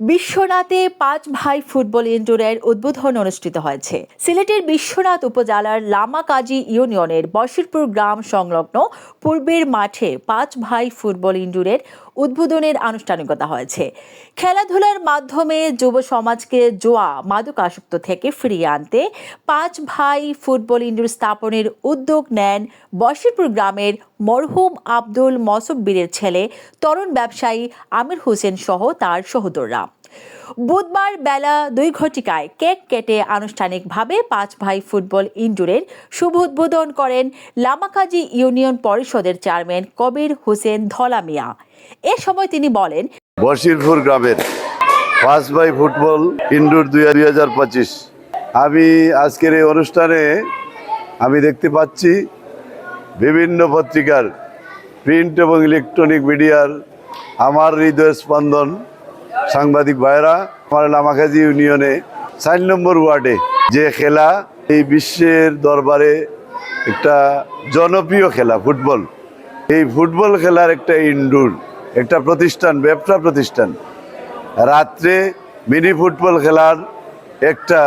বিশ্বনাথে পাঁচ ভাই ফুটবল ইনডোরের উদ্বোধন অনুষ্ঠিত হয়েছে। সিলেটের বিশ্বনাথ উপজেলার লামাকাজি ইউনিয়নের বশিরপুর গ্রাম সংলগ্ন পূর্বের মাঠে পাঁচ ভাই ফুটবল ইনডোরের উদ্বোধনের আনুষ্ঠানিকতা হয়েছে। খেলাধুলার মাধ্যমে যুব সমাজকে জোয়া, মাদকাসক্ত থেকে ফিরিয়ে আনতে পাঁচ ভাই ফুটবল ইন্ডোর স্থাপনের উদ্যোগ নেন বশিরপুর গ্রামের মরহুম আব্দুল মসব্বিরের ছেলে, তরুণ ব্যবসায়ী আমির হোসেন সহ তার সহোদররা। বুধবার বেলা দুই ঘটিকায় কেক কেটে আনুষ্ঠানিকভাবে পাঁচ ভাই ফুটবল ইনডোরের শুভ উদ্বোধন করেন লামাকাজি ইউনিয়ন পরিষদের চেয়ারম্যান কবির হোসেন ধলা মিয়া এ সময় তিনি বলেন, বশিরপুর গ্রামের পাঁচ বাই ফুটবল ইনডোর দুই হাজার পঁচিশ। আমি আজকের এই অনুষ্ঠানে আমি দেখতে পাচ্ছি বিভিন্ন পত্রিকার প্রিন্ট এবং ইলেকট্রনিক মিডিয়ার আমার হৃদয় স্পন্দন। সাংবাদিক ভাইরা আমার লামাকাজি ইউনিয়নে চার নম্বর ওয়ার্ডে যে খেলা, এই বিশ্বের দরবারে একটা জনপ্রিয় খেলা, ফুটবল। এই ফুটবল খেলার একটা ইনডোর, একটা প্রতিষ্ঠান, ব্যবসা প্রতিষ্ঠান। রাত্রে মিনি ফুটবল খেলার একটা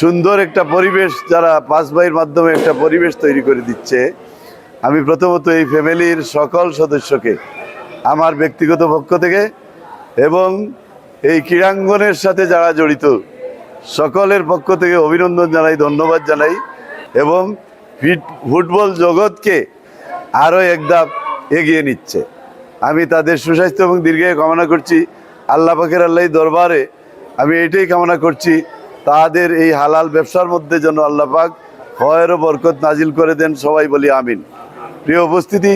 সুন্দর একটা পরিবেশ যারা পাঁচ ভাইয়ের মাধ্যমে একটা পরিবেশ তৈরি করে দিচ্ছে। আমি প্রথমত এই ফ্যামিলির সকল সদস্যকে, আমার ব্যক্তিগত পক্ষ থেকে এবং এই ক্রীড়াঙ্গনের সাথে যারা জড়িত, সকলের পক্ষ থেকে অভিনন্দন জানাই, ধন্যবাদ জানাই এবং ফুটবল জগৎকে আরও একধাপ এগিয়ে নিচ্ছে। আমি তাদের সুস্বাস্থ্য এবং দীর্ঘায় কামনা করছি। আল্লাহ পাকের আল্লাহ দরবারে আমি এটাই কামনা করছি, তাদের এই হালাল ব্যবসার মধ্যে যেন আল্লাহ পাক হয়েরও বরকত নাজিল করে দেন, সবাই বলি আমিন। প্রিয় উপস্থিতি,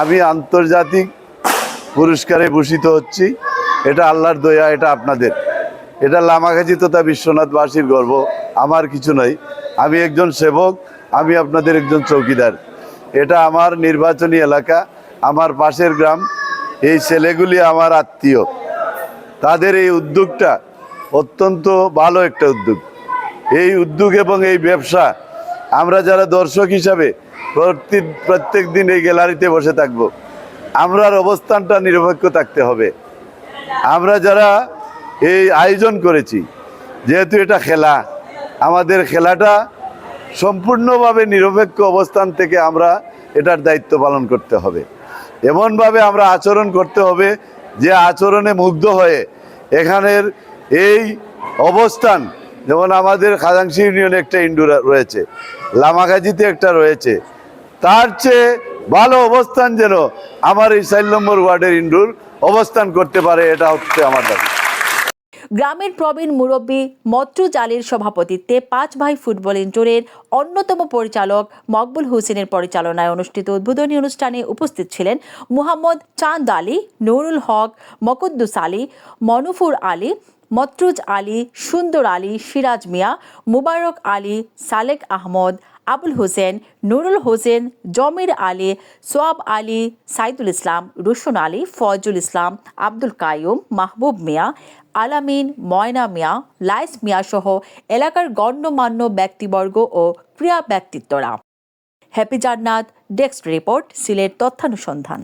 আমি আন্তর্জাতিক পুরস্কারে ভূষিত হচ্ছি। এটা আল্লাহর দয়া, এটা আপনাদের। এটা লামাঘাজি তথা বিশ্বনাথবাসীর গর্ব, আমার কিছু নয়। আমি একজন সেবক, আমি আপনাদের একজন চৌকিদার। এটা আমার নির্বাচনী এলাকা, আমার পাশের গ্রাম। এই ছেলেগুলি আমার আত্মীয়। তাদের এই উদ্যোগটা অত্যন্ত ভালো একটা উদ্যোগ। এই উদ্যোগ এবং এই ব্যবসা আমরা যারা দর্শক হিসাবে প্রতি প্রত্যেক দিন এই গ্যালারিতে বসে থাকব। আমরার অবস্থানটা নিরপেক্ষ থাকতে হবে। আমরা যারা এই আয়োজন করেছি, যেহেতু এটা খেলা, আমাদের খেলাটা সম্পূর্ণভাবে নিরপেক্ষ অবস্থান থেকে আমরা এটার দায়িত্ব পালন করতে হবে। এমনভাবে আমরা আচরণ করতে হবে যে আচরণে মুগ্ধ হয়ে এখানের এই অবস্থান, যেমন আমাদের খাজাংশি ইউনিয়নে একটা ইন্ডোর রয়েছে, লামাগাজিতে একটা রয়েছে, তার চেয়ে ভালো অবস্থান যেন আমার এই চার নম্বর ওয়ার্ডের ইন্ডোর অবস্থান করতে পারে, এটা হচ্ছে আমার দাবি। গ্রামের প্রবীণ মুরব্বী মত্রুজ আলীর সভাপতিত্বে পাঁচ ভাই ফুটবল ইনডোরের অন্যতম পরিচালক মকবুল হোসেনের পরিচালনায় অনুষ্ঠিত উদ্বোধনী অনুষ্ঠানে উপস্থিত ছিলেন মুহাম্মদ চাঁদ আলী, নুরুল হক, মকুদ্দুস আলী, মনুফুর আলী, মত্রুজ আলী, সুন্দর আলী, সিরাজ মিয়া, মুবারক আলী, সালেক আহমদ আবুল হোসেন, নুরুল হোসেন, জমির আলী, সোয়াব আলী, সাইদুল ইসলাম, রুশন আলী ফজল ইসলাম, আব্দুল কায়ুম মাহবুব মিয়া, আলামিন, ময়না মিয়া লাইস মিয়া সহ এলাকার গণ্যমান্য ব্যক্তিবর্গ ও ক্রিয়া ব্যক্তিত্বরা। Happy Jannat, desk report, Sylhet তথ্যানুসন্ধান।